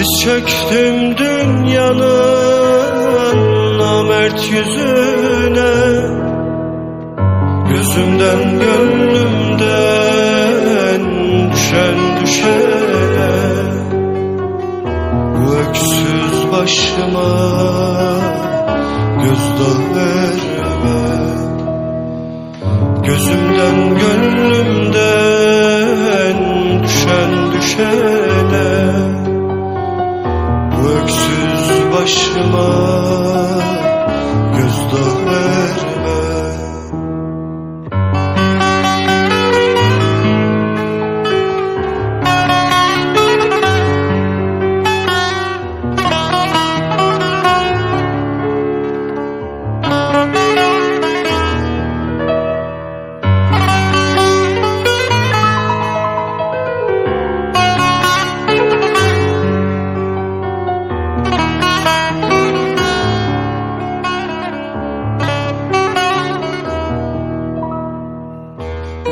Diz çöktüm dünyanın namert yüzüne. Gözümden gönlümden düşen düşene Bu öksüz başıma gözdağı verme. Gözümden gönlümden düşen düşene öksüz başıma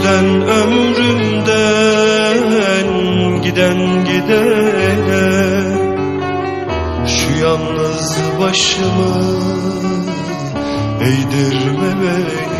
yüzden ömrümden giden gidene. Şu yalnız başımı eğdirme benim